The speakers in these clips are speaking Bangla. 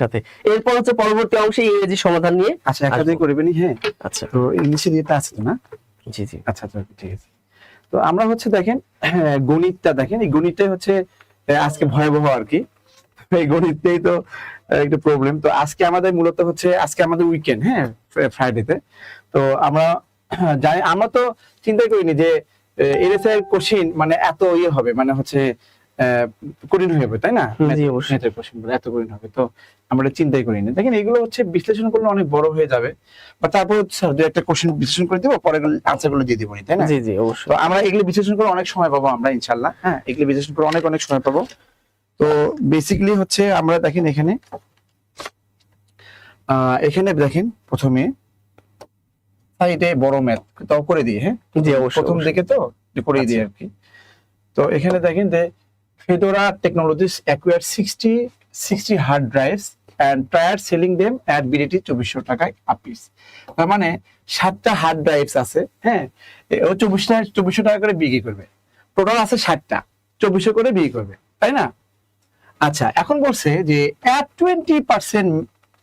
সাথে। এরপর হচ্ছে পরবর্তী অংশে ইংরেজি সমাধান নিয়ে আচ্ছা করবেন হ্যাঁ। আচ্ছা। তো ইয়েটা আছে তো না? জি জি। আচ্ছা আচ্ছা ঠিক আছে। তো আমরা হচ্ছে দেখেন হ্যাঁ, গণিতটা দেখেন এই গণিতটাই হচ্ছে আজকে ভয়াবহ আর কি। এই গণিতটাই তো একটু প্রবলেম তো আজকে আমাদের মূলত হচ্ছে আজকে আমাদের উইকেন্ড হ্যাঁ ফ্রাইডেতে তো আমরা জানি আমরা তো চিন্তা করিনি যে এরএসআই কোশ্চিন মানে এত ইয়ে হবে মানে হচ্ছে কঠিন হয়ে যাবে তাই না। এত কঠিন হবে। তো আমরা চিন্তাই দেখেন এগুলো হচ্ছে বিশ্লেষণ করলে অনেক বড় হয়ে যাবে। বা তারপর স্যার দু একটা কোশ্চেন বিশ্লেষণ করে দেবো পরে দিয়ে দিবো তাই না? জি জি অবশ্যই। তো আমরা এগুলো বিশ্লেষণ করে অনেক সময় পাবো আমরা হ্যাঁ এগুলো বিশ্লেষণ করে অনেক অনেক সময় পাবো। তো বেসিক্যালি হচ্ছে আমরা দেখেন এখানে আহ, এখানে দেখেন প্রথমে সাইডে বড় ম্যাথ তাও করে দিই হ্যাঁ? জি অবশ্যই প্রথম দিকে তো করে দিই আর কি। তো এখানে দেখেন যে Fedora technologies acquire sixty sixty hard drives and ট্রায়ার selling them at BDT চব্বিশশো টাকায় আপিস তার মানে সাতটা হার্ড ড্রাইভস আছে হ্যাঁ? ও চব্বিশ চব্বিশশো টাকা করে বিক্রি করবে। টোটাল আছে ষাটটা, চব্বিশশো করে বিক্রি করবে, তাই না? আচ্ছা এখন বলছে যে অ্যাট টোয়েন্টি পার্সেন্ট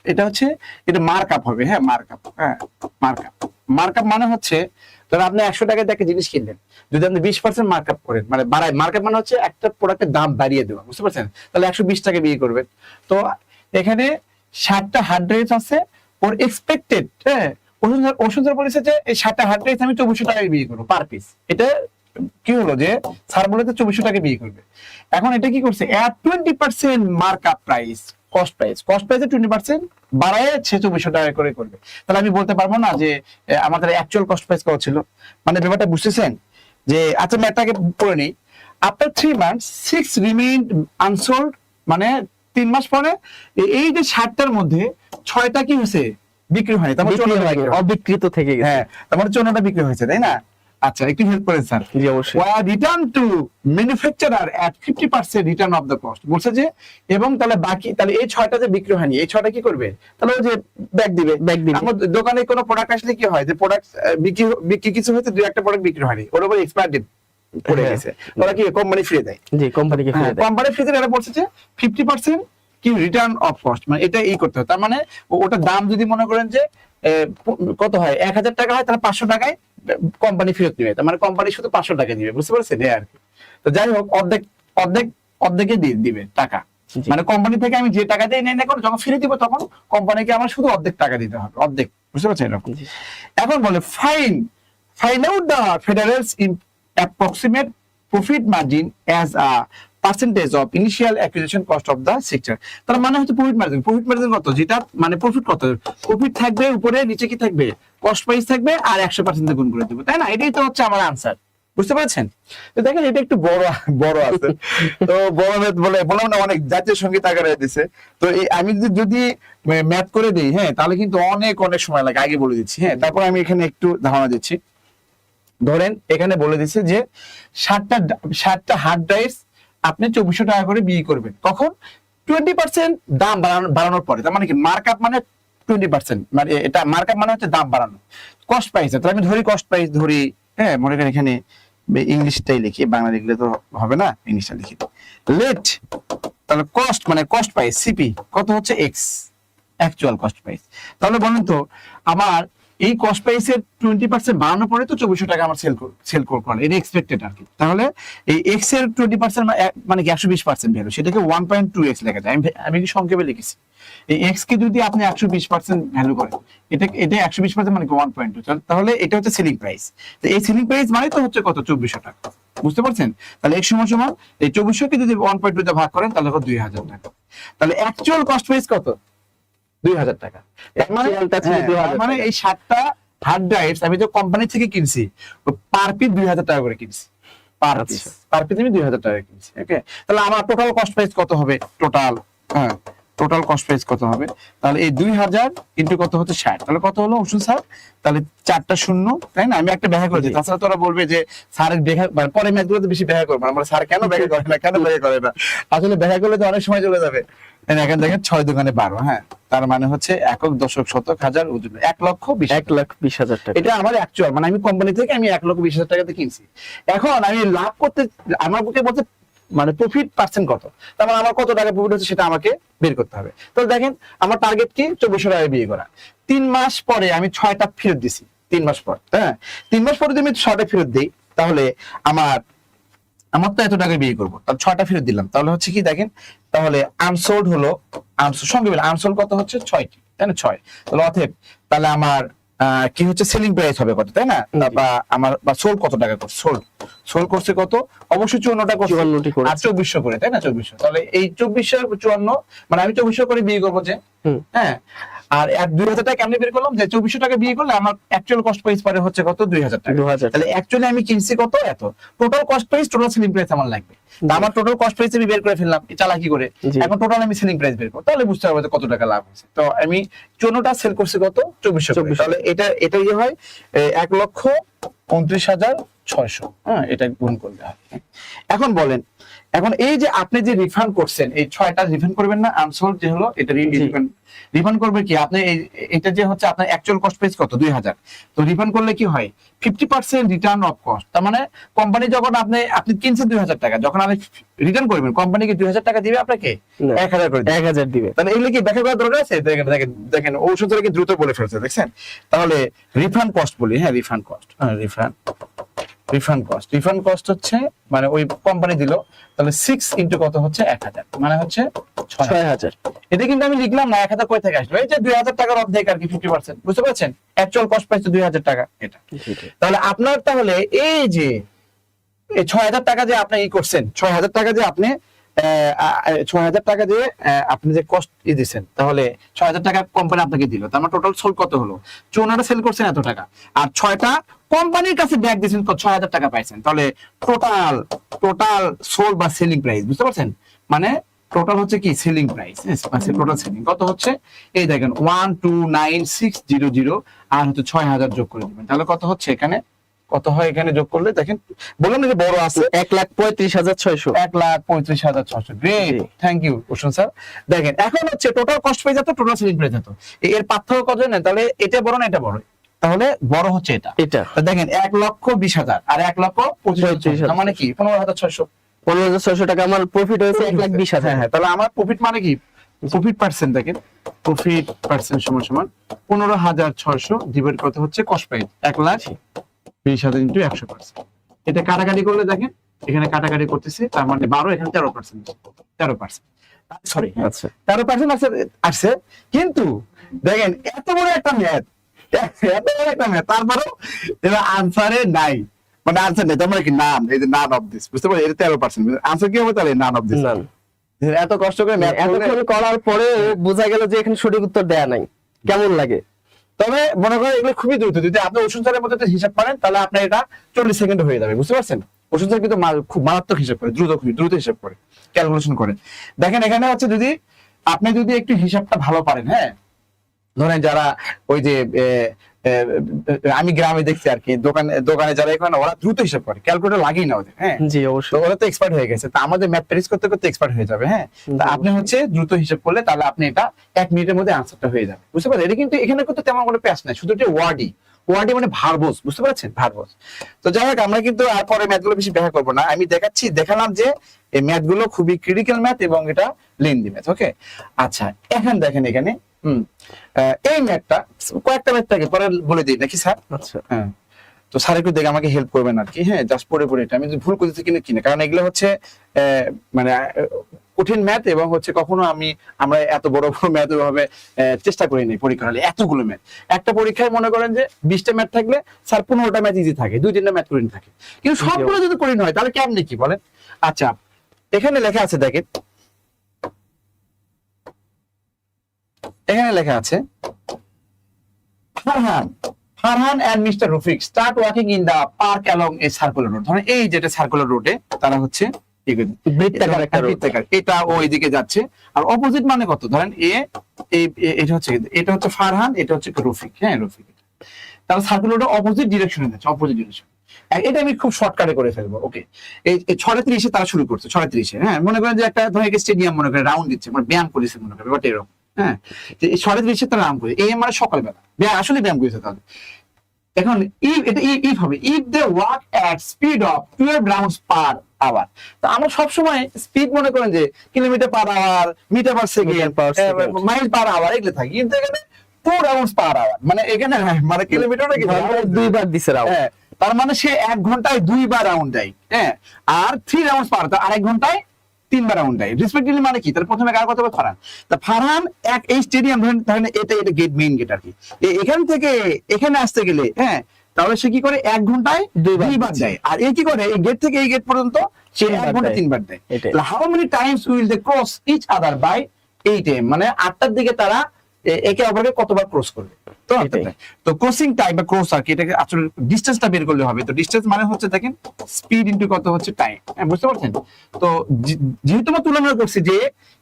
এটা হচ্ছে, এটা মার্ক আপ হবে হ্যাঁ মার্ক আপ হ্যাঁ মার্ক আপ মার্ক আপ মানে হচ্ছে ধরো আপনি একশো টাকায় একটা জিনিস কিনলেন। যদি আপনি বিশ পার্সেন্ট মার্ক আপ করেন মানে বাড়ায় মার্কেট মানে হচ্ছে একটা প্রোডাক্টের দাম বাড়িয়ে দেওয়া, বুঝতে পারছেন? তাহলে একশো বিশ টাকা বিয়ে করবেন তো এখানে ষাটটা হার্ড ড্রাইভ আছে, ওর এক্সপেক্টেড হ্যাঁ? ওষুধ ওষুধ বলেছে যে এই ষাটটা হার্ড ড্রাইভ আমি চব্বিশশো টাকায় বিয়ে করব পার পিস এটা কি হলো যে স্যার বলে তো চব্বিশশো টাকা বিয়ে করবে। এখন এটা কি করছে? Twenty percent price cost price cost প্রাইসে টোয়েন্টি পার্সেন্ট বাড়ায় সে চব্বিশশো টাকা করে করবে। তাহলে আমি বলতে পারব না যে আমাদের অ্যাকচুয়াল কস্ট প্রাইস কত ছিল? মানে ব্যাপারটা বুঝতেছেন? যে আচ্ছা পড়ে নেই। After three months six remain unsold মানে তিন মাস পরে এই যে ষাটটার মধ্যে ছয়টা কি হয়েছে? বিক্রি হয়নি। তার বিক্রি চৌদ্দটা হয়নি, বিক্রি হয়নি। অবিকৃত থেকে গেছে। হ্যাঁ তার মানে বিক্রি হয়েছে তাই না? আচ্ছা একটু হেল্প করেন স্যার। জি অবশ্যই। Were returned to manufacturer at 50% return of the cost? বলছে যে এবং তাহলে বাকি তাহলে এই ছয়টা যে বিক্রি হয়নি এই ছয়টা কি করবে? তাহলে ও যে ব্যাগ দিবে। Back দিবে। আমার দোকানে কোনো প্রোডাক্ট আসলে কি হয়? যে প্রোডাক্ট বিক্রি বিক্রি কিছু হয়েছে দুই একটা প্রোডাক্ট বিক্রি হয়নি ওর উপর এক্সপায়ার ডেট পড়ে হ্যাঁ। গেছে। ওরা কি কোম্পানি ফ্রি দেয়? জি কোম্পানিকে ফিরে দেয় কোম্পানি ফ্রি দেয় এরা বলছে যে ফিফটি পার্সেন্ট কি রিটার্ন অফ কস্ট মানে এটা এই করতে হয় তার মানে ও- ওটার দাম যদি মনে করেন যে কত হয়? এক হাজার টাকা হয় তাহলে পাঁচশো টাকায় কোম্পানি ফেরত দিবে তার মানে কোম্পানি শুধু পাঁচশো টাকা দিবে বুঝতে পারছেন? এই আর কি। তো যাই হোক অর্ধেক অর্ধেক অর্ধেকে দিয়ে দিবে টাকা। মানে কোম্পানি থেকে আমি যে টাকা দিয়ে নেই না কেন যখন ফিরে দিব তখন কোম্পানিকে আমার শুধু অর্ধেক টাকা দিতে হবে অর্ধেক বুঝতে পারছেন এরকম? এখন বলে find find out the federals in approximate profit margin as a percentage of initial acquisition cost of the sector তার মানে হচ্ছে প্রফিট মার্জিন প্রফিট মার্জিন কত? যেটা মানে প্রফিট কত? প্রফিট থাকবে উপরে, নিচে কি থাকবে? কস্ট প্রাইস থাকবে আর একশো পার্সেন্ট গুণ করে দেবো, তাই না? এটাই তো হচ্ছে আমার আনসার বুঝতে পারছেন? তো দেখেন, এটা একটু বড় বড় আছে। তো বড় ম্যাথ বলে, বললাম না, অনেক জাতীয় সংগীত আকারে দিছে। তো আমি যদি যদি ম্যাথ করে দিই হ্যাঁ তাহলে কিন্তু অনেক অনেক সময় লাগে। আগে বলে দিচ্ছি হ্যাঁ তারপর আমি এখানে একটু ধারণা দিচ্ছি। ধরেন, এখানে বলে দিচ্ছে যে ষাটটা ষাটটা হার্ড ড্রাইভ আপনি চব্বিশশো টাকা করে বিক্রি করবেন। কখন টোয়েন্টি পার্সেন্ট দাম বাড়ানোর পরে, তার মানে কি? মার্কআপ মানে টোয়েন্টি পার্সেন্ট মানে এটা মার্কআপ মানে হচ্ছে দাম বাড়ানো। কস্ট প্রাইস তাহলে আমি ধরি কস্ট প্রাইস ধরি হ্যাঁ মনে করেন এখানে ইংলিশটাই লিখি, বাংলা লিখলে তো হবে না, ইংলিশটা লিখি। লেট তাহলে কস্ট মানে কস্ট প্রাইস সিপি কত হচ্ছে এক্স অ্যাকচুয়াল কস্ট প্রাইস তাহলে বলেন তো, আমার এই কস্ট প্রাইসের টোয়েন্টি পার্সেন্ট বাড়ানোর পরে তো চব্বিশশো টাকা আমার সেল সেল করে এটা এক্সপেক্টেড আর কি তাহলে এই এক্সের টোয়েন্টি পার্সেন্ট মানে একশো বিশ পার্সেন্ট ভ্যালু সেটাকে ওয়ান পয়েন্ট টু এক্স লেখা যায়। আমি কি সংক্ষেপে লিখেছি। এই এক্স কে যদি আপনি একশো বিশ পার্সেন্ট ভ্যালু করেন, এটা এটা একশো বিশ পার্সেন্ট মানে ওয়ান পয়েন্ট টু তাহলে এটা হচ্ছে সেলিং প্রাইস তো এই সেলিং প্রাইস মানে তো হচ্ছে কত? চব্বিশশো টাকা। বুঝতে পারছেন? তাহলে এক সময় সমান, এই চব্বিশশো কে যদি ওয়ান পয়েন্ট টু ভাগ করেন, তাহলে দুই হাজার টাকা। তাহলে অ্যাকচুয়াল কস্ট প্রাইস কত? দুই হাজার টাকা। মানে হ্যাঁ, 2000 তার মানে এই সাতটা হার্ড ড্রাইভস আমি যে কোম্পানি থেকে কিনছি পার পিস দুই হাজার টাকা করে কিনছি। Per piece. পার পিস আমি দুই হাজার টাকা কিনছি ওকে তাহলে আমার টোটাল কস্ট প্রাইস কত হবে টোটাল হ্যাঁ। টোটাল কস্ট প্রাইস কত হবে? তাহলে এই দুই হাজার ইন্টু কত হচ্ছে ষাট। তাহলে কত হলো ওষুধ স্যার? তাহলে চারটা শূন্য তাই না? আমি একটা ব্যাখ্যা করেছি তাছাড়া তোরা বলবে যে স্যারের ব্যাখ্যা মানে পরে ম্যাথগুলোতে বেশি ব্যাখ্যা করব আমরা স্যার কেন ব্যাখ্যা করে না? কেন ব্যাখ্যা করে না? আসলে ব্যাখ্যা করলে তো অনেক সময় চলে যাবে। এখানে দেখেন ছয় দোকানে বারো হ্যাঁ? তার মানে হচ্ছে একক দশক শতক হাজার ওজন। এক লক্ষ বিশ এক লাখ বিশ হাজার টাকা। এটা আমার অ্যাকচুয়াল মানে আমি কোম্পানি থেকে আমি এক লক্ষ বিশ হাজার টাকাতে কিনছি। এখন আমি লাভ করতে আমার বুকে বলতে মানে প্রফিট পার্সেন্ট কত? তার মানে আমার কত টাকা প্রফিট হচ্ছে সেটা আমাকে বের করতে হবে। তাহলে দেখেন, আমার টার্গেট কি? চব্বিশশো টাকা বিয়ে করা। তিন মাস পরে আমি ছয়টা ফেরত দিছি। তিন মাস পর হ্যাঁ? তিন মাস পরে যদি আমি ছয়টা ফেরত দিই, তাহলে আমার আমার তো এত টাকা বিয়ে করব। তাহলে ছয়টা ফেরত দিলাম। তাহলে হচ্ছে কি দেখেন, তাহলে আনসোল্ড হলো আনসোল্ড সঙ্গে মিলে আনসোল্ড কত হচ্ছে? ছয়টি, তাই না? ছয়। তাহলে অতএব, তাহলে আমার কি হচ্ছে? সেলিং প্রাইস হবে কত তাই না? বা আমার বা সোল কত টাকা করছে? সোল সোল করছে কত? অবশ্যই চুয়ান্নটা করছে। চুয়ান্নটি করে আর চব্বিশশো করে তাই না? চব্বিশশো। তাহলে এই চব্বিশশো চুয়ান্ন মানে আমি চব্বিশশো করে বিয়ে করব যে। হ্যাঁ। আর এক দুই হাজার টাকা কেমনি বের করলাম? যে চব্বিশশো টাকা বিয়ে করলে আমার অ্যাকচুয়াল কস্ট প্রাইস পরে হচ্ছে কত? দুই হাজার টাকা। তাহলে অ্যাকচুয়ালি আমি কিনছি কত? এত। Total cost price total selling price আমার লাগবে। আমার টোটাল কস্ট প্রাইস আমি বের করে ফেললাম। চালাকি করে। এখন টোটাল আমি সেলিং প্রাইস বের করব। তাহলে বুঝতে পারব যে কত টাকা লাভ হয়েছে। তো আমি চুনোটা সেল করছি কত? চব্বিশশো করে। 2400 তাহলে এটা এটা ইয়ে হয় এক লক্ষ উনত্রিশ হাজার ছয়শো। হ্যাঁ এটা গুণ করলে হয়। এখন বলেন এখন এই যে আপনি যে রিফান্ড করছেন এই ছয়টা রিফান্ড করবেন না আনসোল্ড যে হলো এটা রিফান্ড রিফান্ড করবে কি? আপনি এই- এটা যে হচ্ছে আপনার অ্যাকচুয়াল কস্ট প্রাইস কত? দুই হাজার। তো রিফান্ড করলে কি হয়? Fifty percent return of cost তার মানে কোম্পানি যখন আপনি আপনি কিনছেন দুই হাজার টাকা যখন আপনি রিটার্ন করবেন কোম্পানিকে দুই হাজার টাকা দিবে আপনাকে। এক হাজার করে। এক হাজার দিবে। তাহলে এগুলো কি ব্যাখ্যা করার দরকার আছে? দেখেন দেখেন দেখেন ঔষধ কি দ্রুত বলে ফেলছে দেখছেন? তাহলে রিফান্ড কস্ট বলি হ্যাঁ রিফান্ড কস্ট হ্যাঁ refund refund cost refund cost হচ্ছে মানে ওই কোম্পানি দিল তাহলে সিক্স ইন্টু কত হচ্ছে? এক হাজার। মানে হচ্ছে ছয় হাজার। এটা কিন্তু আমি লিখলাম না এক হাজার কয় থেকে আসলো? এই যে দুই হাজার টাকার অর্ধেক আর কি ফিফটি পার্সেন্ট বুঝতে পারছেন? অ্যাকচুয়াল কস্ট পাইছে দুই হাজার টাকা এটা। তাহলে আপনার তাহলে এই যে এই ছয় হাজার টাকা যে আপনি ই করছেন ছয় হাজার টাকা যে আপনি ছয় হাজার টাকা দিয়ে আপনি যে ই দিচ্ছেন তাহলে ছয় হাজার টাকা কোম্পানি আপনাকে দিল। তার মানে টোটাল সোল কত হলো? সেল করছেন এত টাকা। আর ছয়টা কোম্পানির কাছে ব্যাগ? ছয় হাজার টাকা পাইছেন। তাহলে টোটাল টোটাল সোল বা সেলিং প্রাইস বুঝতে পারছেন? মানে টোটাল হচ্ছে কি? সেলিং প্রাইস টোটাল সেলিং কত হচ্ছে? এই দেখেন one two nine six zero zero আর হচ্ছে ছয় হাজার যোগ করে দিবেন। তাহলে কত হচ্ছে এখানে? কত হয় এখানে যোগ করলে? দেখেন বললাম না যে বড় আছে। এক লাখ পঁয়ত্রিশ হাজার ছয়শো। এক লাখ পঁয়ত্রিশ হাজার ছশো great thank you Kushan sir দেখেন এখন হচ্ছে টোটাল কস্ট পেয়ে যেত টোটাল সেলিং প্রাইস যেত এর পার্থক্য কত জানেন? তাহলে এটা বড় না এটা বড়? তাহলে বড় হচ্ছে এটা। এটা। তো দেখেন এক লক্ষ বিশ হাজার আর এক লক্ষ পঁচিশ মানে কি? পনেরো হাজার ছয়শো। পনেরো হাজার ছয়শো টাকা আমার প্রফিট হয়েছে এক লাখ বিশ হাজার। হ্যাঁ হ্যাঁ তাহলে আমার প্রফিট মানে কি? প্রফিট পার্সেন্ট দেখেন। প্রফিট পার্সেন্ট সমান সমান পনেরো হাজার ছয়শো ডিভাইড করতে হচ্ছে কস্ট প্রাইস এক লাখ বিশ হাজার ইন্টু একশো পার্সেন্ট এটা কাটাকাটি করলে দেখেন এখানে কাটাকাটি করতেছে তার মানে বারো এখানে তেরো পার্সেন্ট তেরো পার্সেন্ট সরি আচ্ছা। তেরো পার্সেন্ট আছে আসছে কিন্তু দেখেন এত বড় একটা ম্যাথ এত বড় একটা ম্যাথ তারপরেও এবার আনসারে নাই। মানে আনসার নেই তার মানে কি নান এই যে নান অফ দিস বুঝতে পারছি এটা তেরো পার্সেন্ট আনসার কি হবে তাহলে? নান অফ দিস এত কষ্ট করে ম্যাথ করার পরে বোঝা গেল যে এখানে সঠিক উত্তর দেয়া নাই। কেমন লাগে? তবে মনে করেন এগুলো খুবই দ্রুত। যদি আপনি ওষুধ সারের মধ্যে হিসাব পারেন তাহলে আপনার এটা চল্লিশ সেকেন্ড হয়ে যাবে, বুঝতে পারছেন? ওষুধ সার কিন্তু খুব মারাত্মক হিসাব করে, দ্রুত দ্রুত হিসাব করে ক্যালকুলেশন করে। দেখেন, এখানে হচ্ছে যদি আপনি যদি একটু হিসাবটা ভালো পারেন হ্যাঁ? ধরেন যারা ওই যে আমি গ্রামে দেখছি আর কি দোকানে দোকানে যারা এখানে ওরা দ্রুত হিসাব করে ক্যালকুলেটর লাগেই না ওদের হ্যাঁ? জি তো অবশ্যই ওরা তো এক্সপার্ট হয়ে গেছে তা আমাদের ম্যাথ প্র্যাকটিস করতে করতে এক্সপার্ট হয়ে যাবে হ্যাঁ? তা আপনি হচ্ছে দ্রুত হিসাব করলে তাহলে আপনি এটা এক মিনিটের মধ্যে আনসারটা হয়ে যাবে বুঝতে পারছেন এটা কিন্তু এখানে কিন্তু তেমন কোনো প্যাস নাই শুধু এটা ওয়ার্ডই ওয়ার্ডই মানে ভার্বস বুঝতে পারছেন? ভার্বস তো যাই হোক আমরা কিন্তু আর পরে ম্যাথগুলো বেশি দেখা করব না আমি দেখাচ্ছি দেখালাম যে এই ম্যাথগুলো খুবই ক্রিটিক্যাল ম্যাথ এবং এটা লেন্দি ম্যাথ ওকে আচ্ছা এখন দেখেন এখানে হুম। এই ম্যাথটা কয়েকটা ম্যাথ থাকে পরে বলে দিই নাকি স্যার? আচ্ছা। হ্যাঁ। তো স্যার একটু দেখে আমাকে হেল্প করবেন আর কি। হ্যাঁ জাস্ট পড়ে পড়ে এটা। আমি যদি ভুল করতেছি কিনা কিনা কারণ এগুলো হচ্ছে মানে কঠিন ম্যাথ এবং হচ্ছে কখনো আমি আমরা এত বড় বড় ম্যাথ ভাবে চেষ্টা করি নাই পরীক্ষা হলে এতগুলো ম্যাথ একটা পরীক্ষায় মনে করেন যে বিশটা ম্যাথ থাকলে স্যার পনেরোটা ম্যাথ ইজি থাকে দুই তিনটা ম্যাথ কঠিন থাকে। কিন্তু সবগুলো যদি কঠিন হয় তাহলে কেমনি কি বলেন? আচ্ছা এখানে লেখা আছে দেখেন এখানে লেখা আছে Farhan Farhan and mister Rafiq start walking in the park along a circular road ধরেন এই যেটা সার্কুলার রোডে তারা হচ্ছে। এটা ও এদিকে যাচ্ছে। আর অপোজিট মানে কত? ধরেন এ এটা হচ্ছে এটা হচ্ছে ফারহান এটা হচ্ছে রফিক? হ্যাঁ রফিক তারা সার্কুলার অপোজিট ডিরেকশনে যাচ্ছে অপোজিট ডিরেকশন এটা আমি খুব শর্টকাটে করে ফেলব ওকে এই ছয় ত্রিশে তারা শুরু করছে ছয় ত্রিশে হ্যাঁ? মনে করেন যে একটা ধরেন স্টেডিয়াম মনে করে রাউন্ড দিচ্ছে মানে ব্যায়াম করেছে মনে করে ব্যাপারটা এরকম। হ্যাঁ? এই ছয় তারা রাউন্ড করে। এই মানে সকালবেলা। ব্যায়াম আসলে ব্যায়াম করেছে তাহলে। এখন ইফ এটা ইফ হবে। If they walk at speed of twelve rounds per hour তো আমরা সবসময় স্পিড মনে করেন যে kilometre per hour metre per second mile per hour এগুলো থাকে। কিন্তু এখানে টু আওয়ার্স পার আওয়ার মানে এখানে মানে কিলোমিটার দুইবার দিছে রাউন্ড হ্যাঁ। তার মানে সে এক ঘন্টায় দুইবার রাউন্ড দেয়। হ্যাঁ। আর থ্রি রাউন্ড পার আরেক ঘন্টায় তিনবার রাউন্ড দেয়। রেসপেক্টিভলি মানে কি? তাহলে প্রথমে কার কথা বলে? ফারহান। তা ফারহান এক এই স্টেডিয়াম ধরেন ধরেন এটা এটা গেট মেইন গেট আর কি। এখান থেকে এখানে আসতে গেলে হ্যাঁ তাহলে সে কি করে? এক ঘন্টায় দুইবার দেয়। আর এ কি করে? এই গেট থেকে এই গেট পর্যন্ত সে এক ঘণ্টা দেয়। তিনবার দেয়। How many times will they cross each other by এই টাইম মানে আটটার দিকে তারা একে অপরকে কতবার ক্রস করবে? তো তো ক্রসিং টাইম বা ক্রস আর কি এটাকে আসলে ডিস্টেন্সটা বের করলে হবে। তো ডিস্টেন্স মানে হচ্ছে দেখেন স্পিড ইনটু কত হচ্ছে টাইম হ্যাঁ বুঝতে পারছেন? তো যেহেতু আমরা তুলনা করছি যে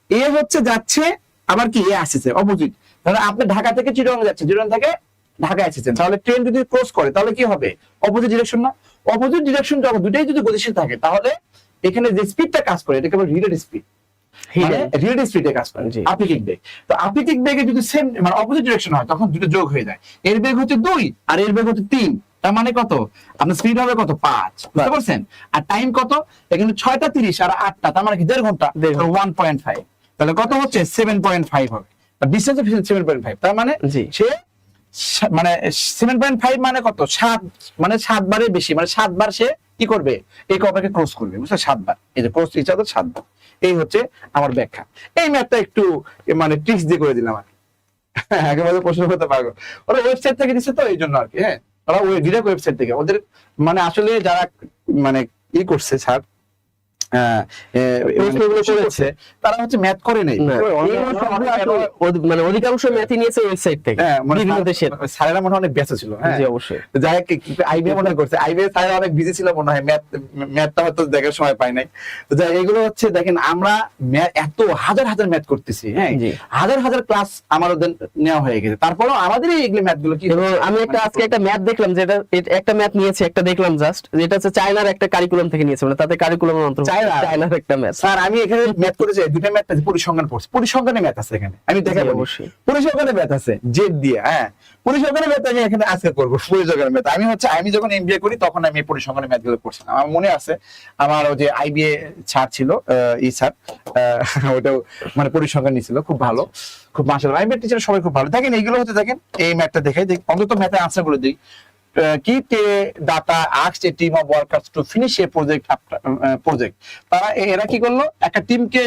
এ হচ্ছে যাচ্ছে আবার কি এ আসছে অপোজিট ধরো আপনি ঢাকা থেকে চিরং যাচ্ছে চিরং থেকে ঢাকায় এসেছেন। তাহলে ট্রেন যদি ক্রস করে তাহলে কি হবে? অপোজিট ডিরেকশন না। অপোজিট ডিরেকশন যখন দুটাই যদি গতিশীল থাকে তাহলে এখানে যে স্পিডটা কাজ করে এটাকে বলে রিলেটিভ স্পিড মানে কাজ করে। বেগ তো বেগে যদি সেম মানে অপোজিট ডিরেকশন হয় তখন দুটো যোগ হয়ে যায়। এর বেগ হচ্ছে দুই আর এর বেগ হচ্ছে তিন। তার মানে কত? আপনার স্পিড হবে কত? পাঁচ। বুঝতে পারছেন? আর টাইম কত? এখানে ছয়টা তিরিশ আর আটটা তার মানে কি? দেড় ঘণ্টা। ওয়ান পয়েন্ট ফাইভ তাহলে কত হচ্ছে? সেভেন পয়েন্ট ফাইভ হবে। ডিস্টেন্স সেভেন পয়েন্ট ফাইভ তার মানে সে মানে সেভেন পয়েন্ট ফাইভ মানে কত? সাত মানে সাতবারের বেশি। মানে সাতবার সে কি করবে? এই কপাকে ক্রস করবে। বুঝছ সাতবার এই যে ক্রস ইচ আদার সাতবার এই হচ্ছে আমার ব্যাখ্যা। এই ম্যাথটা একটু মানে ট্রিক্স দিয়ে করে দিলাম আর। একেবারে প্রশ্ন করতে পারব। ওরা ওয়েবসাইট থেকে দিচ্ছে তো, এই জন্য আর কি হ্যাঁ? ওরা ডিরেক্ট ওয়েবসাইট থেকে। ওদের মানে আসলে যারা মানে ই করছে স্যার প্রশ্নগুলো করেছে। তারা হচ্ছে ম্যাথ করে নেই। এগুলো অনেক- সবগুলো অনেক- আসলে অধি- মানে অধিকাংশ ম্যাথই নিয়েছে ওয়েবসাইট থেকে হ্যাঁ, মানে বিভিন্ন দেশের। স্যারেরা মনে অনেক ব্যস্ত ছিল হ্যাঁ। অবশ্যই। যাই হোক মনে করছে। আইবিএ স্যার অনেক বিজি ছিল মনে হয় ম্যাথ ম্যাথটা হয়তো দেখার সময় পাই নাই। তো যাই এগুলো হচ্ছে দেখেন আমরা এত হাজার হাজার ম্যাথ করতেছি হ্যাঁ। হাজার হাজার ক্লাস আমাদের নেওয়া হয়ে গেছে। তারপরেও আমাদের এগুলো ম্যাথগুলো কি এবং আমি একটা আজকে একটা ম্যাথ দেখলাম যেটা একটা ম্যাথ নিয়েছে একটা দেখলাম জাস্ট যেটা হচ্ছে চায়নার একটা কারিকুলাম থেকে নিয়েছে মানে তাতে কারিকুলাম অন্তর্ভুক্ত? চায়নার একটা ম্যাথ। স্যার আমি এখানে ম্যাথ করেছি দুটো ম্যাথ আছে পরিসংখ্যান পড়ছি। পরিসংখ্যানে ম্যাথ আছে এখানে আমি দেখা জি, অবশ্যই। পরিসংখ্যানে ম্যাথ আছে জেড দিয়ে হ্যাঁ। ম্যাথ আমি এখানে আজকে করব ম্যাথ। আমি হচ্ছে আমি যখন এমবিএ করি তখন আমি পরিসংখ্যানে ম্যাথগুলো করছিলাম। আমার মনে আছে আমার ওই যে আইবিএ ছাড় ছিল ই স্যার ওটাও মানে পরিসংখ্যান নিছিল খুব ভালো খুব মাসাল আইবিএ টিচার সবাই খুব ভালো। দেখেন এইগুলো হতে দেখেন এই ম্যাথটা দেখাই দেখ অন্তত ম্যাথের আনসারগুলো দিই। Uh, কি data asks a team of workers to finish a project project তারা এরা কি করল? একটা টিমকে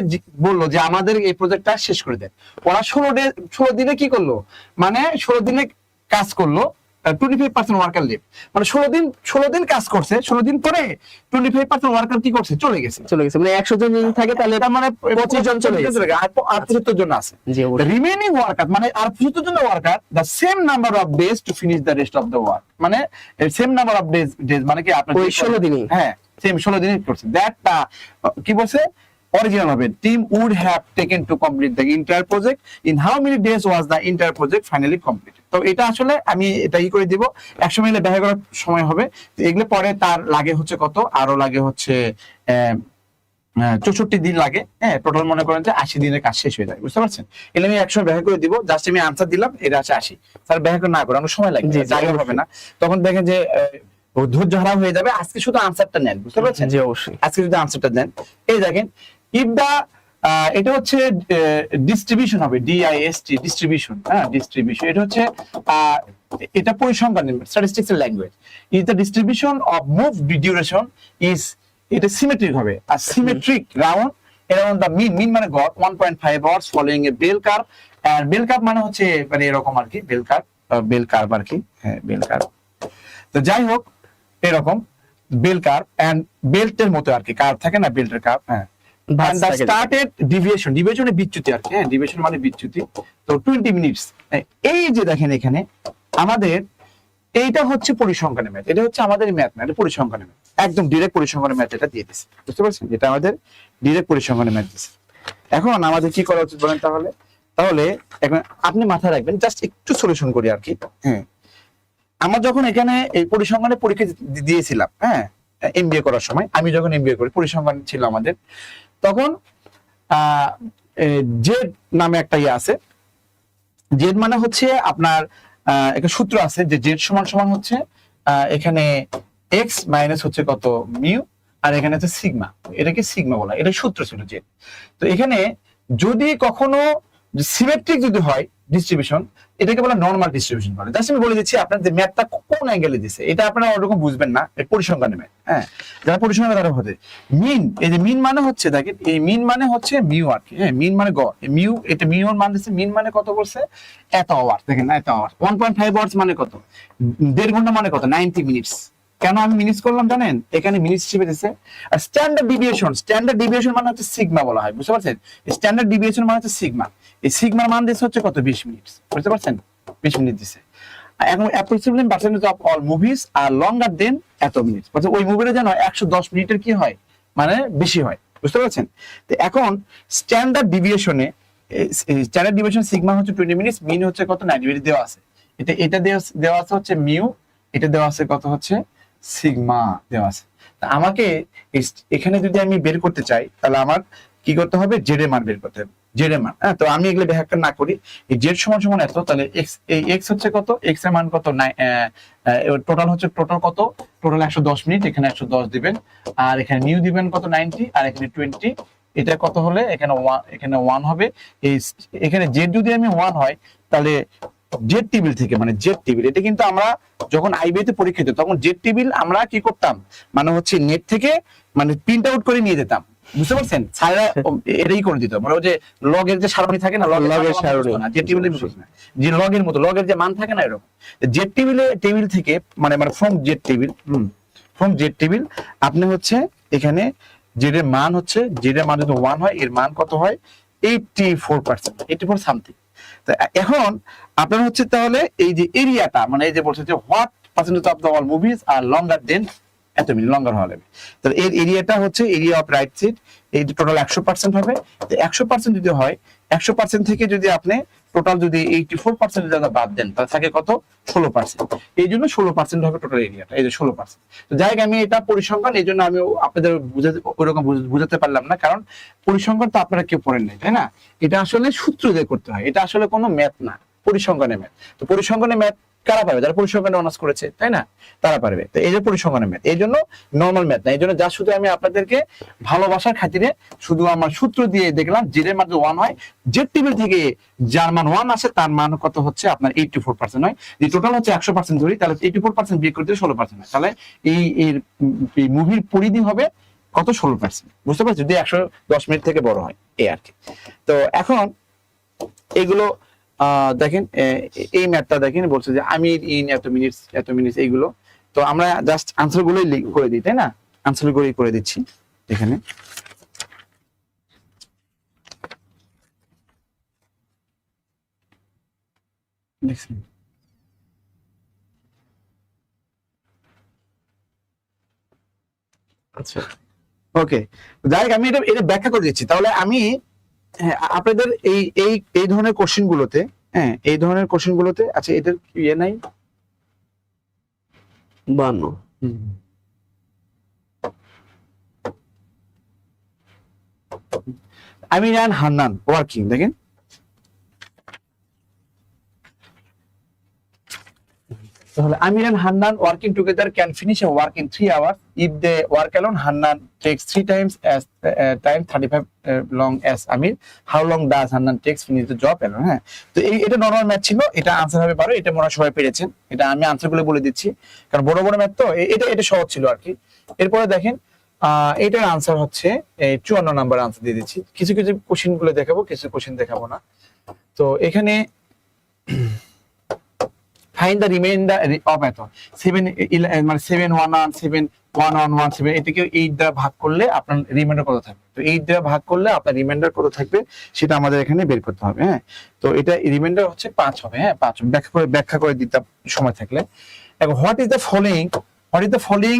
বলল যে আমাদের এই প্রজেক্টটা শেষ করে দেন। ওরা ষোলো ডে ষোলো দিনে কি করল? মানে ষোলো দিনে কাজ করল। Twenty five percent worker leave মানে ষোলো দিন ষোলো দিন কাজ করছে ষোলো দিন পরে টোয়েন্টি ফাইভ পার্সেন্ট ওয়ার্কার কি করছে? চলে গেছে। চলে গেছে মানে একশো জন যদি থাকে তাহলে তার মানে পঁচিশ জন চলে গেছে। আর আর পঁচাত্তর জন আছে। রিমেনিং ওয়ার্কার মানে আর পঁচাত্তর জন worker the same number of days to finish the rest of the work মানে same number of days days মানে কি আপনার ওই 16 দিনই। হ্যাঁ সেম ষোলো দিনই করছে। দ্যাট কি বলছে? অরিজিনাল হবে team would have taken to complete the entire project in how many days was the entire project finally complete তো এটা আসলে আমি এটা ই করে দিব। একশো মিলে দেখা করার সময় হবে। এগুলো পরে তার লাগে হচ্ছে কত? আরও লাগে হচ্ছে চৌষট্টি দিন লাগে। হ্যাঁ টোটাল মনে করেন যে আশি দিনের কাজ শেষ হয়ে যায়। বুঝতে পারছেন? এলে আমি একসময় ব্যাখ্যা করে দিব। জাস্ট আমি আনসার দিলাম এটা আছে আশি। স্যার ব্যাখ্যা না করে অনেক সময় লাগে জায়গা হবে না। তখন দেখেন যে ধৈর্য হারা হয়ে যাবে। আজকে শুধু আনসারটা নেন। বুঝতে পারছেন? জি অবশ্যই। আজকে যদি আনসারটা নেন এই দেখেন ইফ দা এটা হচ্ছে ডিস্ট্রিবিউশন হবে ডিআইএসটি ডিস্ট্রিবিউশন হ্যাঁ ডিস্ট্রিবিউশন এটা হচ্ছে আহ, এটা পরিসংখ্যান statistics language is the distribution of move duration is এটা সিমেট্রিক হবে। আর symmetric round around the mean mean মানে গড় one 1.5 hours following a bell curve আর বেল curve মানে হচ্ছে মানে এরকম আর কি বেল কার্ভ বেল কার্ভ আর কি হ্যাঁ বেল কার্ভ তো যাই হোক এরকম বেল কার্ভ এন্ড বেল্টের মতো আর কি কার্ভ থাকে না বেল্টের কার্ভ হ্যাঁ। মানে বিচ্যুতি আর হ্যাঁ? মানে বিচ্যুতি। তো 20 মিনিটস এই যে দেখেন এখানে আমাদের এইটা হচ্ছে পরিসংখ্যানের ম্যাথ এটা হচ্ছে আমাদের ম্যাথ না এটা পরিসংখ্যানের ম্যাথ একদম ডিরেক্ট পরিসংখ্যানের ম্যাথ এটা দিয়ে দিছে। বুঝতে পারছেন? এটা আমাদের ডিরেক্ট পরিসংখ্যানের ম্যাথ দিছে। এখন আমাদের কি করা উচিত বলেন তাহলে? তাহলে এখন আপনি মাথায় রাখবেন জাস্ট একটু সলিউশন করি আর কি হ্যাঁ? আমরা যখন এখানে এই পরিসংখ্যানের পরীক্ষা দিয়েছিলাম হ্যাঁ? এমবিএ করার সময় আমি যখন এমবিএ করি পরিসংখ্যান ছিল আমাদের। তখন জেড নামে একটা ইয়ে আছে। জেড মানে হচ্ছে আপনার একটা সূত্র আছে যে জেড সমান সমান হচ্ছে এখানে এক্স মাইনাস হচ্ছে কত মিউ আর এখানে হচ্ছে সিগমা এটাকে সিগমা বলা। এটা সূত্র ছিল জেড তো এখানে যদি কখনো সিমেট্রিক যদি হয় ডিস্ট্রিবিউশন এটাকে বলা নর্মাল ডিস্ট্রিবিউশন বলে। জাস্ট আমি বলে দিচ্ছি, আপনার যে ম্যাথটা কোন অ্যাঙ্গেলে দিছে, এটা আপনারা ওরকম বুঝবেন না পরিসংখ্যান ম্যাথ হ্যাঁ? যারা পরিসংখ্যান তারা হতে মিন এই যে মিন মানে হচ্ছে, দেখেন, এই মিন মানে হচ্ছে মিউ আর কি হ্যাঁ মিন মানে গড় মিউ এটা মিউ এর মান দিচ্ছে মিন মানে কত বলছে? এত আওয়ার দেখেন, এত hour one point five hours মানে কত? দেড় ঘণ্টা মানে কত? নাইনটি মিনিটস কেন আমি মিনিটস করলাম জানেন? এখানে মিনিটস হিসেবে দিচ্ছে আর স্ট্যান্ডার্ড ডিভিয়েশন স্ট্যান্ডার্ড ডিভিয়েশন মানে হচ্ছে সিগমা বলা হয়, বুঝতে পারছেন? স্ট্যান্ডার্ড ডিভিয়েশন মানে হচ্ছে সিগমা এই সিগমার মান দিচ্ছে হচ্ছে কত? বিশ মিনিট বুঝতে পারছেন? বিশ মিনিট দিচ্ছে আর এখন approximately all movies are than এত মিনিট অর্থাৎ ওই মুভিটা যেন একশো দশ মিনিটের কি হয়? মানে বেশি হয়। বুঝতে পারছেন? তো এখন স্ট্যান্ডার্ড ডিভিয়েশনে স্ট্যান্ডার্ড ডিভিয়েশন সিগমা হচ্ছে টোয়েন্টি মিনিটস মিন হচ্ছে কত? নাইনটি মিনিট দেওয়া আছে। এটা এটা দেওয়া আছে হচ্ছে মিউ এটা দেওয়া আছে কত? হচ্ছে সিগমা দেওয়া আছে। আমাকে এখানে যদি আমি বের করতে চাই, তাহলে আমার কি করতে হবে? জেড এর মান বের করতে হবে। জেড এর মান হ্যাঁ? তো আমি এগুলো ব্যাখ্যা না করি। এই জেড সমান সমান এত, তাহলে এক্স এই এক্স হচ্ছে কত? এক্সের মান কত? টোটাল হচ্ছে টোটাল কত? টোটাল একশো দশ মিনিট, এখানে একশো দশ দিবেন। আর এখানে নিউ দিবেন কত? নাইনটি আর এখানে টোয়েন্টি এটা কত হলে? এখানে এখানে ওয়ান হবে। এই এখানে জেড যদি আমি ওয়ান হয়, তাহলে জেড টেবিল থেকে মানে জেড টেবিল এটা কিন্তু আমরা যখন আইবিএ তে পরীক্ষা দিত তখন জেড টেবিল আমরা কি করতাম? মানে হচ্ছে নেট থেকে মানে প্রিন্ট আউট করে নিয়ে যেতাম। বুঝতে পারছেন? স্যাররা এটাই করে দিত। মানে যে লগের যে সারণী থাকে না লগের সারণী। জেড টেবিলের যে লগের মতো লগের যে মান থাকে না এরকম। জেড টেবিলে টেবিল থেকে মানে মানে from Z table from Z table আপনি হচ্ছে এখানে জেড এর মান হচ্ছে জেড এর মান যদি ওয়ান হয় এর মান কত হয়? Eighty four percent eighty four something তো এখন আপনার হচ্ছে তাহলে এই যে এরিয়াটা মানে এই যে বলছে যে what percentage of the all movies are longer than এত মিনিট লঙ্গার হওয়া লাগবে। তাহলে এর এরিয়াটা হচ্ছে এরিয়া অফ রাইট সিট এই টোটাল একশো পার্সেন্ট হবে। তো একশো পার্সেন্ট যদি হয় একশো পার্সেন্ট থেকে যদি আপনি টোটাল যদি এইটি ফোর পার্সেন্ট যদি বাদ দেন তাহলে থাকে কত? ষোলো পার্সেন্ট এই জন্য ষোলো পার্সেন্ট হবে টোটাল এরিয়াটা এই যে ষোলো পার্সেন্ট তো যাই হোক, আমি এটা পরিসংখ্যান এই জন্য আমি আপনাদের বুঝাতে ওইরকম বুঝ- বুঝাতে পারলাম না কারণ পরিসংখ্যান তো আপনারা কেউ পড়েন নাই তাই না? এটা আসলে সূত্র দিয়ে করতে হয় এটা আসলে কোনো ম্যাথ না পরিসংখ্যানের ম্যাথ তো পরিসংখ্যানে ম্যাথ কারা পারবে? যারা পরিসংখ্যানে অনার্স করেছে, তাই না? তারা পারবে। তো এই যে পরিসংখ্যানের ম্যাথ এই জন্য নর্মাল ম্যাথ না, এই জন্য যা শুধু আমি আপনাদেরকে ভালোবাসার খাতিরে শুধু আমার সূত্র দিয়ে দেখলাম জেডের মান ওয়ান হয় জেড টেবিল থেকে যার মান ওয়ান আসে তার মান কত হচ্ছে? আপনার এইটি ফোর পার্সেন্ট হয়। যে টোটাল হচ্ছে একশো পার্সেন্ট ধরি, তাহলে এইটি ফোর পার্সেন্ট বিয়ে করতে ষোলো পার্সেন্ট হয়। তাহলে এই এর মুভির পরিধি হবে কত? ষোলো পার্সেন্ট বুঝতে পারছি যদি একশো দশ মিনিট থেকে বড় হয়, এই আর কি। তো এখন এগুলো দেখেন এই ম্যাথটা দেখেন, বলছে যে আমি ইন এত মিনিট এত মিনিট এইগুলো। তো আমরা জাস্ট আনসার গুলোই লিখ- করে দিই, তাই না? আনসার গুলোই করে দিচ্ছি এখানে। আচ্ছা। ওকে যাই আমি এটা এটা ব্যাখ্যা করে দিচ্ছি। তাহলে আমি হ্যাঁ, আপনাদের এই এই এই ধরনের কোশ্চেন গুলোতে হ্যাঁ এই ধরনের কোশ্চেন গুলোতে আচ্ছা এদের ইয়ে নাই? বান্ন। আমি রান হান্নান ওয়ার্কিং দেখেন। তাহলে uh, uh, Amir and Hannan working together can finish a work in three hours if they work alone Hannan takes three times as time thirty five long as Amir. How long does Hannan takes finish the job alone হ্যাঁ? তো এই, এটা নর্মাল ম্যাথ ছিল, এটা আনসার হবে পারো এটা মনে সবাই পেরেছেন। এটা আমি আনসারগুলো বলে দিচ্ছি, কারণ বড় বড় ম্যাথ তো এটা এটা সহজ ছিল আর কি। এরপরে দেখেন এটার আনসার হচ্ছে চুয়ান্ন নাম্বার আনসার দিয়ে দিচ্ছি। কিছু কিছু কোশ্চেনগুলো দেখাবো, কিছু কোশ্চেন দেখাবো না। তো এখানে ফাইন্ড দ্য রিমাইন্ডার অফ এত সেভেন মানে seven one one seven one one one seven এটাকে এইট দ্বারা ভাগ করলে আপনার রিমাইন্ডার কত থাকবে? তো এইট দ্বারা ভাগ করলে আপনার রিমাইন্ডার কত থাকবে? সেটা আমাদের এখানে বের করতে হবে হ্যাঁ? তো এটা রিমাইন্ডার হচ্ছে পাঁচ হবে হ্যাঁ? পাঁচ ব্যাখ্যা করে ব্যাখ্যা করে দিতে সময় থাকলে। এবং what is the following what is the following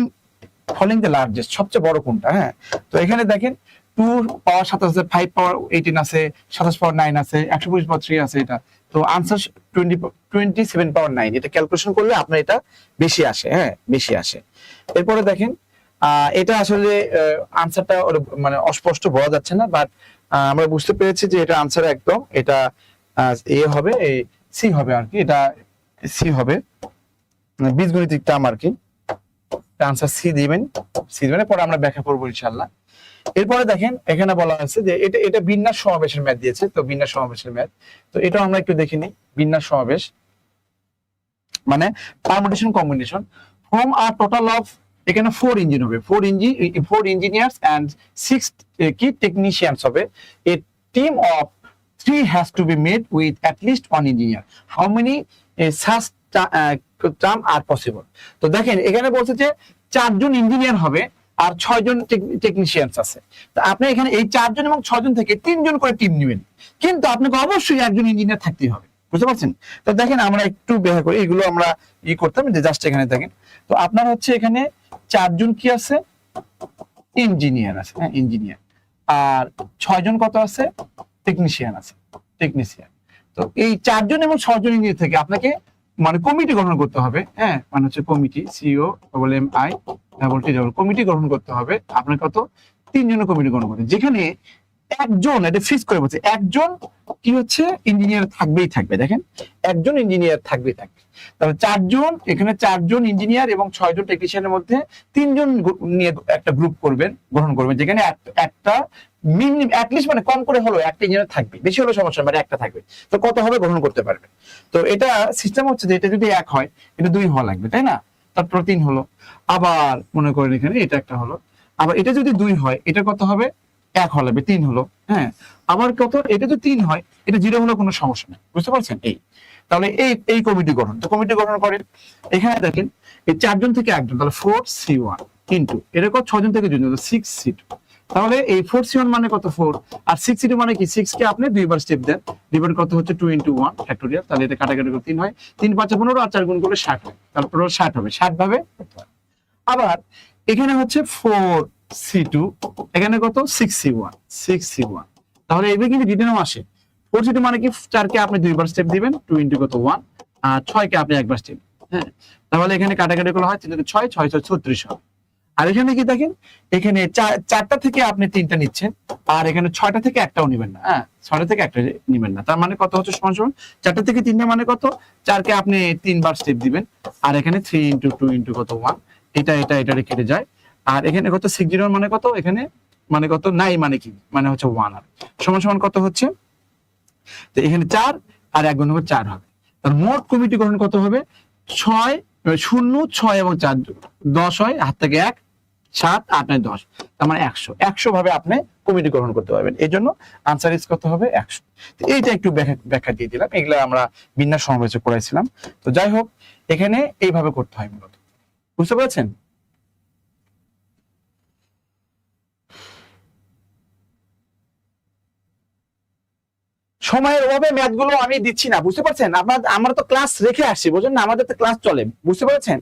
following the largest সবচেয়ে বড় কোনটা হ্যাঁ? তো এখানে দেখেন টু পাওয়ার সাতাশ আছে ফাইভ পাওয়ার এইটিন আছে, সাতাশ পাওয়ার নাইন আছে, একশো পঁচিশ পাওয়ার থ্রি আছে এটা। তো answer twenty twenty seven power nine এটা ক্যালকুলেশন করলে আপনার এটা বেশি আসে হ্যাঁ বেশি আসে। এরপরে দেখেন এটা আসলে আনসারটা মানে অস্পষ্ট বলা যাচ্ছে না বাট আমরা বুঝতে পেরেছি যে এটা আনসার একদম, এটা এ হবে সি হবে আর কি, এটা সি হবে। মানে বীজগণিতিক টার্ম আর কি আনসার সি দিবেন সি দিবেন পরে আমরা ব্যাখ্যা করব ইনশাল্লাহ এরপরে দেখেন, এখানে বলা আছে যে এটা এটা বিন্যাস সমাবেশের ম্যাথ দিয়েছে, তো বিন্যাস সমাবেশের ম্যাথ। তো এটা আমরা একটু দেখে নিই, বিন্যাস সমাবেশ। মানে পারমুটেশন কম্বিনেশন ফ্রম আর টোটাল অফ এখানে ফোর ইঞ্জিন হবে। Four engine four engineers and six কি টেকনিশিয়ানস হবে। A team of three has to be made with at least one engineer how many such term are possible তো দেখেন, এখানে বলছে যে চারজন ইঞ্জিনিয়ার হবে। আর ছয়জন টেকনিশিয়ানস আছে। তো আপনি এখানে এই চারজন এবং ছয়জন থেকে তিনজন করে টিম নেবেন। কিন্তু আপনাকে অবশ্যই একজন ইঞ্জিনিয়ার থাকতেই হবে। বুঝতে পারছেন? তো দেখেন, আমরা একটু ব্যাখ্যা করি। এগুলো আমরা ই করতাম যে জাস্ট এখানে দেখেন। তো আপনার হচ্ছে এখানে চারজন কি আছে? ইঞ্জিনিয়ার আছে। হ্যাঁ ইঞ্জিনিয়ার আর ছয়জন কত আছে? টেকনিশিয়ান আছে। টেকনিশিয়ান তো এই চারজন এবং ছয়জন ইঞ্জিনিয়ার থেকে আপনাকে মানে কমিটি গঠন করতে হবে। হ্যাঁ মানে হচ্ছে committee C O double M I double T double committee গঠন করতে হবে। আপনার কত? তিনজনের কমিটি গঠন করতে যেখানে একজন, এটা ফিক্স করে বলছে, একজন কি হচ্ছে? ইঞ্জিনিয়ার থাকবেই থাকবে, দেখেন। একজন ইঞ্জিনিয়ার থাকবেই থাকবে। তাহলে চারজন, এখানে চারজন ইঞ্জিনিয়ার এবং ছয়জন টেকনিশিয়ানের মধ্যে তিনজন নিয়ে একটা গ্রুপ করবেন গ্রহণ করবেন, যেখানে একটা মিনিমাম অ্যাটলিস্ট মানে কম করে হলো একটা ইঞ্জিনিয়ার থাকবে। বেশি হলো সমস্যা মানে একটা থাকবে। তো কত হবে? গ্রহণ করতে পারবে তো এটা সিস্টেম হচ্ছে যে এটা যদি এক হয়, এটা দুই হওয়া লাগবে, তাই না? তারপর তিন হলো। আবার মনে করেন এখানে এটা একটা হলো। আবার এটা যদি দুই হয়, এটা কত হবে? এক হওয়া তিন হলো। হ্যাঁ? আবার কত? এটা যদি তিন হয়, এটা জিরো হলো কোনো সমস্যা নেই। বুঝতে পারছেন? এই। তাহলে এই এই কমিটি গঠন। তো কমিটি গঠন করেন। এখানে দেখেন, এই চারজন থেকে একজন, তাহলে ফোর সি ওয়ান কিন্তু কত? ছজন থেকে দুজন সিক্স সি টু তাহলে এই ফোর সি ওয়ান মানে কত ফোর আর সিক্স সি টু মানে কি? সিক্স কে আপনি দুইবার স্টেপ দেন। ডিভাইড কত হচ্ছে? টু ইন্টু ওয়ান ফ্যাক্টোরিয়াল তাহলে এটা কাটাকাটি করে তিন হয়। তিন, পাঁচে, পনেরো আর চার গুণ করলে ষাট হয়। তারপর ষাট হবে। ষাট ভাবে আবার এখানে হচ্ছে ফোর সি টু এখানে কত? Six C one six C one তাহলে এবার কিন্তু ডিটেনও আসে। ফোর সি টু মানে কি? চারকে আপনি দুইবার স্টেপ দিবেন। টু ইন্টু কত? ওয়ান আর ছয়কে আপনি একবার স্টেপ হ্যাঁ। তাহলে এখানে কাটাকাটি করলে হয় তিন ছয় ছয় ছয়, ছত্রিশ হবে। আর এখানে কি দেখেন? এখানে চার- চারটা থেকে আপনি তিনটা নিচ্ছেন আর এখানে ছয়টা থেকে একটাও নেবেন না। হ্যাঁ। ছয়টা থেকে একটা নেবেন না। তার মানে কত হচ্ছে সমান সমান? চারটা থেকে তিনটা মানে কত? চারকে আপনি তিনবার স্টেপ দিবেন আর এখানে থ্রি ইন্টু টু ইন্টু কত? ওয়ান এটা এটা এটা কেটে যায়। আর এখানে কত? সিক্স জিরো মানে কত? এখানে মানে কত? নাই মানে কি? মানে হচ্ছে ওয়ান আর। সমান সমান কত হচ্ছে? তো এখানে চার আর এক গুণ চার হবে। তার মোট কমিটি গঠন কত হবে? ছয় শূন্য ছয় এবং চার। দশ হয় হাত থেকে এক। সাত, আট, নয়, দশ, তার মানে একশো। একশো ভাবে আপনি কমিটি গ্রহণ করতে পারবেন। এই জন্য আনসার ইস কত হবে? একশো। এইটা একটু ব্যাখ্যা দিয়ে দিলাম। এগুলো আমরা বিন্যাস সমাবেশে করেছিলাম তো যাই হোক, এখানে এইভাবে করতে হয় মূলত। বুঝতে পেরেছেন? সময়ের অভাবে ম্যাথগুলো আমি দিচ্ছি না, বুঝতে পারছেন? আপনার আমরা তো ক্লাস রেখে আসছি, বুঝলেন না? আমাদের তো ক্লাস চলে, বুঝতে পারছেন?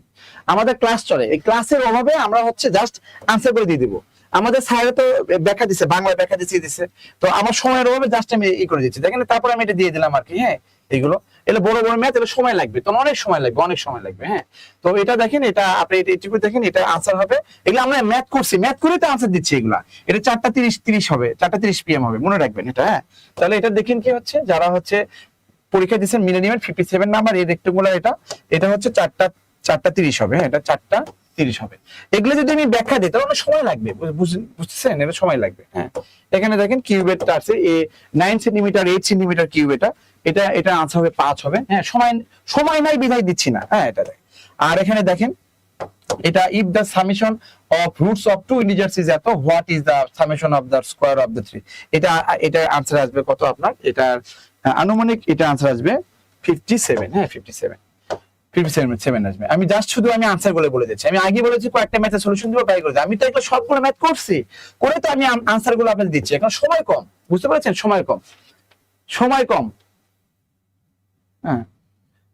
আমাদের ক্লাস চলে। এই ক্লাসের অভাবে আমরা হচ্ছে জাস্ট আনসার করে দিয়ে দিব। আমাদের স্যার তো ব্যাখ্যা দিছে বাংলা ব্যাখ্যা দিচ্ছে দিছে। তো আমার সময়ের অভাবে জাস্ট আমি ই করে দিচ্ছি। দেখেন, তারপর আমি এটা দিয়ে দিলাম আর কি হ্যাঁ? এগুলো। এগুলো বড় বড় ম্যাথ এগুলো সময় লাগবে। তখন অনেক সময় লাগবে, অনেক সময় লাগবে হ্যাঁ? তো এটা দেখেন, এটা আপনি এটা এটুকু দেখেন, এটা আনসার হবে। এগুলো আমরা ম্যাথ করছি ম্যাথ করে তো আনসার দিচ্ছি এগুলা। এটা চারটা তিরিশ তিরিশ হবে, চারটা তিরিশ পিএম হবে, মনে রাখবেন এটা হ্যাঁ? তাহলে এটা দেখেন কি হচ্ছে, যারা হচ্ছে পরীক্ষা দিচ্ছেন মিলেনিয়াম ফিফটি সেভেন নাম্বার এই রেক্টেঙ্গুলার এটা এটা হচ্ছে চারটা চারটা তিরিশ হবে হ্যাঁ? এটা চারটা তিরিশ হবে। এগুলো যদি আমি ব্যাখ্যা দিই, তাহলে অনেক সময় লাগবে, বুঝ- বুঝ- বুঝতেছেন? এটা সময় লাগবে হ্যাঁ? এখানে দেখেন কিউবেটটা আছে a nine centimetre eight centimetre cube এটা এটা এটা আনসার হবে, পাঁচ হবে। হ্যাঁ সময় সময় নাই বিধায় দিচ্ছি না। হ্যাঁ এটা দেখ। আর এখানে দেখেন, এটা if the summation of roots of two integers is এত what is the summation of the square of the three এটা এটা আনসার আসবে কত আপনার? এটার আনুমানিক এটা আনসার আসবে ফিফটি সেভেন হ্যাঁ ফিফটি সেভেন আসবে। আমি জাস্ট শুধু আমি আনসারগুলো বলে দিচ্ছি। আমি আগে বলেছি কয়েকটা ম্যাথের সলিউশন দিব ট্রাই করেছি। আমি তো এগুলো সবগুলো ম্যাথ করছি। করে তো আমি আনসারগুলো আপনাদের দিচ্ছি। এখন সময় কম, বুঝতে পারছেন? সময় কম। সময় কম। হ্যাঁ।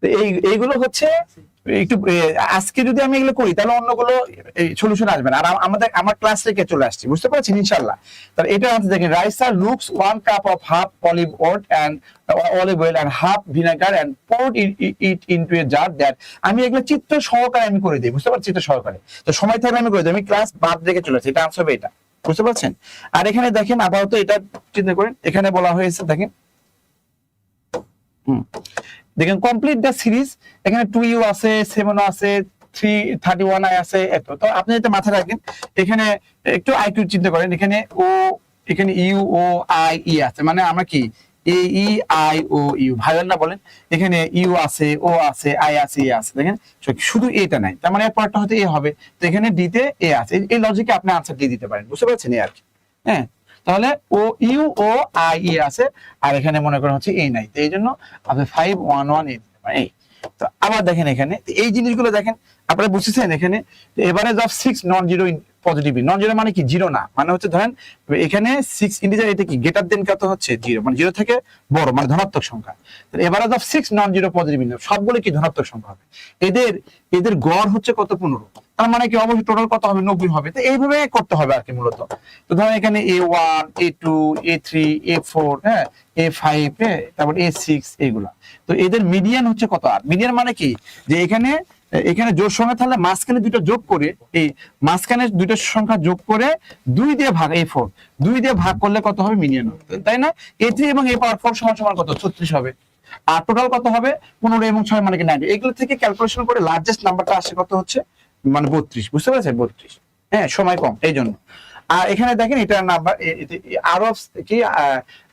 তো এই, এইগুলো হচ্ছে একটু আজকে যদি আমি এগুলো করি, তাহলে অন্যগুলো সলিউশন আসবে না। আর আম- আমাদের, আমার ক্লাস থেকে চলে আসছি, বুঝতে পারছেন? ইনশাল্লাহ তাহলে এটা হচ্ছে দেখেন rice are looks one cup of half olive oat and olive oil and half vinegar and pour it into a jar that আমি এগুলো চিত্র সহকারে আমি করে দিই, বুঝতে পারছি চিত্র সহকারে। তো সময় থাকলে আমি করে দিই, আমি ক্লাস বাদ রেখে চলে আসছি, এটা আনসার হবে এটা, বুঝতে পারছেন? আর এখানে দেখেন, আপাতত এটা চিন্তা করেন, এখানে বলা হয়েছে, দেখেন। দেখেন কমপ্লিট দ্য সিরিজ এখানে টু ইউ আছে সেভেন আছে থ্রি থার্টি ওয়ান আই আছে, এত। তো আপনি এটা মাথায় রাখবেন, এখানে একটু আইকিউ চিন্তা করেন, এখানে ও এখানে ইউ ও আই ই আছে। মানে আমরা কি? A E I O you ভাইয়ের না বলেন, এখানে ইউ আছে ও আছে আই আছে ই আছে। দেখেন শুধু এটা নাই, তার মানে হয়তো এ হবে। তো এখানে ডিতে এ আছে। এই- লজিকে আপনি আনসার দিয়ে দিতে পারেন, বুঝতে পারছেন আর কি? হ্যাঁ? তাহলে ও ইউ ও আই এ আছে, আর এখানে মনে করেন হচ্ছে এ নাই। তো এই জন্য আপনি ফাইভ ওয়ান ওয়ান এ দিতে পারেন। এই, তো আবার দেখেন এখানে এই জিনিসগুলো দেখেন, আপনারা বুঝেছেন এখানে average of six non zero positive non zero মানে কি? জিরো না। মানে হচ্ছে ধরেন, এখানে সিক্স ইন্টিজার এটা কি? গেটার দেন কত হচ্ছে? জিরো মানে জিরো থেকে বড় মানে ধনাত্মক সংখ্যা। Average of six non zero positive সবগুলো কি ধনাত্মক সংখ্যা হবে? এদের এদের গড় হচ্ছে কত? পনেরো। তার মানে কি? অবশ্যই টোটাল কত হবে? নব্বই হবে। তো এইভাবে করতে হবে আর কি মূলত। তো ধরেন এখানে A one A two A three A four হ্যাঁ? এ ফাইভ হ্যাঁ? তারপর এ সিক্স এইগুলা তো এদের মিডিয়ান হচ্ছে কত? আর মিডিয়ান মানে কি? যে এখানে এখানে জোর সংখ্যা তাহলে মাঝখানে দুটো যোগ করে, এই মাঝখানে দুটো সংখ্যা যোগ করে দুই দিয়ে ভাগ, এই ফোর দুই দিয়ে ভাগ করলে কত হবে? মিলিয়ন তাই না? এ থ্রি এবং এ পাওয়ার ফোর সমান সমান কত? ছত্রিশ হবে। আর টোটাল কত হবে? পনেরো এবং ছয় মানে কি নাইনটি এগুলো থেকে ক্যালকুলেশন করে লার্জেস্ট নাম্বারটা আসে কত হচ্ছে? মানে বত্রিশ। বুঝতে পেরেছেন? বত্রিশ। হ্যাঁ সময় কম এই জন্য আর এখানে দেখেন এটার নাম্বার আর কি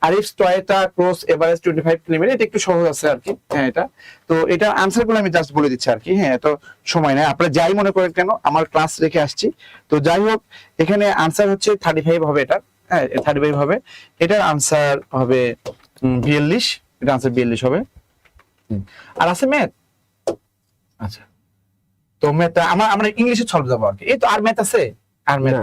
Arif's Toyota cross Everest twenty five kilometre এটা একটু সহজ আছে আর কি হ্যাঁ এটা। তো এটা আনসারগুলো আমি জাস্ট বলে দিচ্ছি আর কি হ্যাঁ তো সময় নেই। আপনারা যাই মনে করেন কেন আমার ক্লাস রেখে আসছি। তো যাই হোক এখানে আনসার হচ্ছে থার্টি ফাইভ হবে এটা হ্যাঁ থার্টি ফাইভ হবে। এটার আনসার হবে বিয়াল্লিশ। এটা আনসার বিয়াল্লিশ হবে। আর আছে ম্যাথ আচ্ছা। তো ম্যাথ আমার আমরা ইংলিশে সলভ যাব আর কি এই তো আর ম্যাথ আছে? আর ম্যাথ।